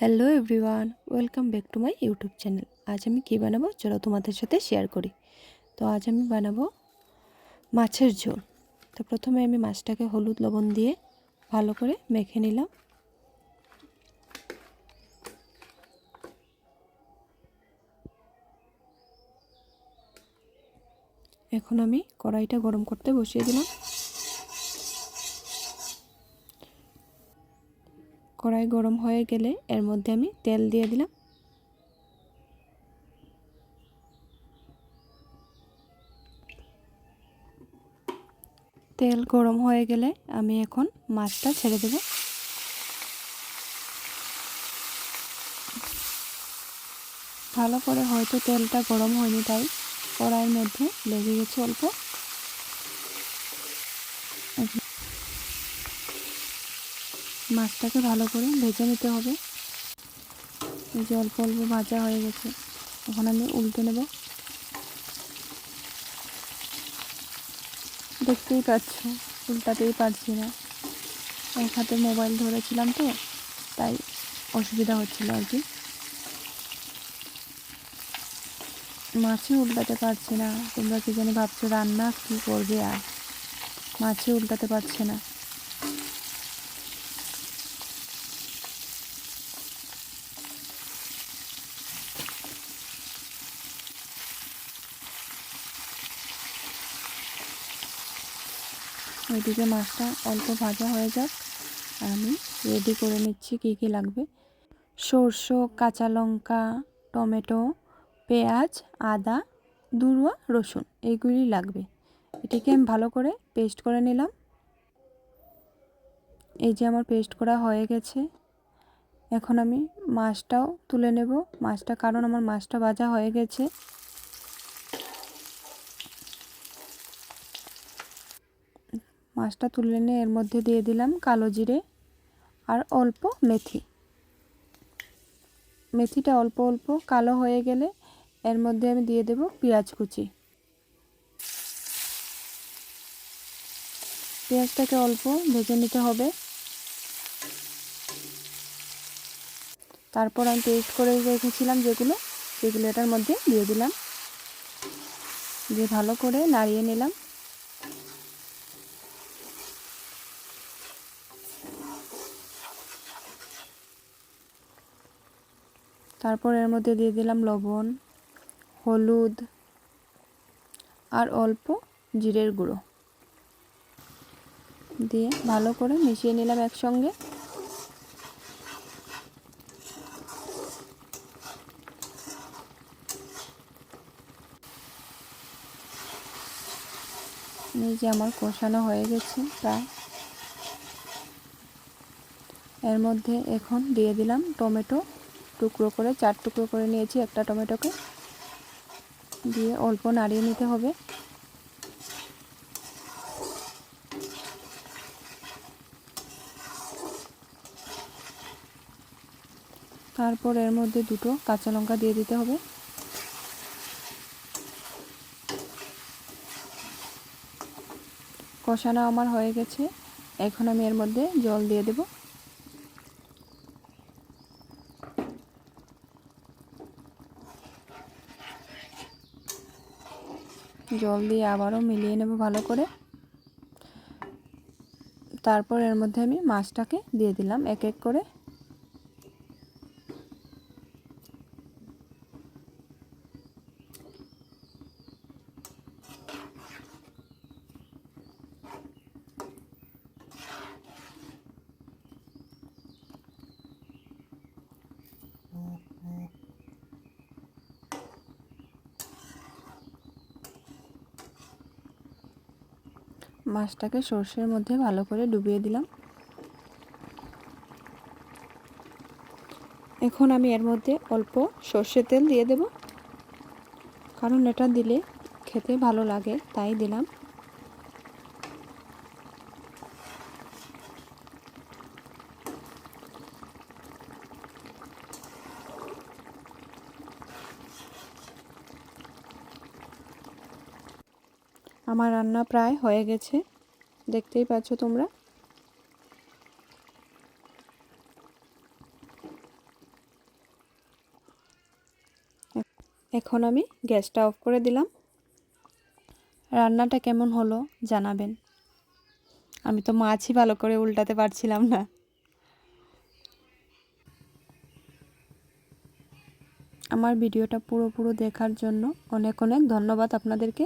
Hello everyone welcome back to my YouTube channel আজ আমি কী বানাবো? চলো তোমাদের সাথে শেয়ার করি। তো আজ আমি বানাবো মাছের ঝোল। তো প্রথমে আমি মাছটাকে হলুদ লবণ দিয়ে ভালো করে মেখে নিলাম। এখন আমি কড়াইটা গরম করতে বসিয়ে দিলাম। কড়াই গরম হয়ে গেলে এর মধ্যে আমি তেল দিয়ে দিলাম। তেল গরম হয়ে গেলে আমি এখন মাছটা ছেড়ে দেব। ভালো করে হয়তো তেলটা গরম হয়নি তাই কড়াইয়ের মধ্যে লেগে গেছে অল্প। মাছটাকে ভালো করে ভেজে নিতে হবে। এই যে অল্প অল্প ভাজা হয়ে গেছে। এখন আমি উল্টে নেব। দেখতেই পাচ্ছ, উল্টাতেই পারছি না। এক হাতে মোবাইল ধরেছিলাম তো, তাই অসুবিধা হচ্ছিল আর কি। মাছে উল্টাতে পারছি না। তোমরা কি জানি ভাবছ, রান্না কী করবে আর? মাছে উল্টাতে পারছে না। ওইদিকে মাছটা অল্প ভাজা হয়ে যাক। আমি রেডি করে নিচ্ছি কী কী লাগবে। সরষো, কাঁচা লঙ্কা, টমেটো, পেঁয়াজ, আদা, দুরুয়া, রসুন এইগুলি লাগবে। এটিকে আমি ভালো করে পেস্ট করে নিলাম। এই যে আমার পেস্ট করা হয়ে গেছে। এখন আমি মাছটাও তুলে নেব। মাছটা, কারণ আমার মাছটা ভাজা হয়ে গেছে। মাছটা তুলে নিয়ে এর মধ্যে দিয়ে দিলাম কালো জিরে আর অল্প মেথি। মেথিটা অল্প অল্প কালো হয়ে গেলে এর মধ্যে আমি দিয়ে দেব পেঁয়াজ কুচি। পেঁয়াজটাকে অল্প ভেজে নিতে হবে। তারপর আমি পেস্ট করে রেখেছিলাম যেগুলো, সেগুলো এটার মধ্যে দিয়ে দিলাম। দিয়ে ভালো করে নাড়িয়ে নিলাম। তারপর এর মধ্যে দিয়ে দিলাম লবণ, হলুদ আর অল্প জিরের গুঁড়ো। দিয়ে ভালো করে মিশিয়ে নিলাম একসঙ্গে। এই যে আমার কষানো হয়ে গেছে প্রায়। এর মধ্যে এখন দিয়ে দিলাম টমেটো। টুকরো করে, চার টুকরো করে নিয়েছি একটা টমেটোকে। দিয়ে অল্প নাড়িয়ে নিতে হবে। তারপর এর মধ্যে দুটো কাঁচা লঙ্কা দিয়ে দিতে হবে। কষানো আমার হয়ে গেছে। এখন আমি এর মধ্যে জল দিয়ে দেবো। জল দিয়ে আবারও মিলিয়ে নেব ভালো করে। তারপর এর মধ্যে আমি মাছটাকে দিয়ে দিলাম এক এক করে। মাছটাকে সর্ষের মধ্যে ভালো করে ডুবিয়ে দিলাম। এখন আমি এর মধ্যে অল্প সর্ষের তেল দিয়ে দেব। কারণ এটা দিলে খেতে ভালো লাগে, তাই দিলাম। আমার রান্না প্রায় হয়ে গেছে। দেখতেই পাচ্ছ তোমরা। এখন আমি গ্যাসটা অফ করে দিলাম। রান্নাটা কেমন হলো জানাবেন। আমি তো মাছই ভালো করে উল্টাতে পারছিলাম না। আমার ভিডিওটা পুরোপুরো দেখার জন্য অনেক অনেক ধন্যবাদ আপনাদেরকে।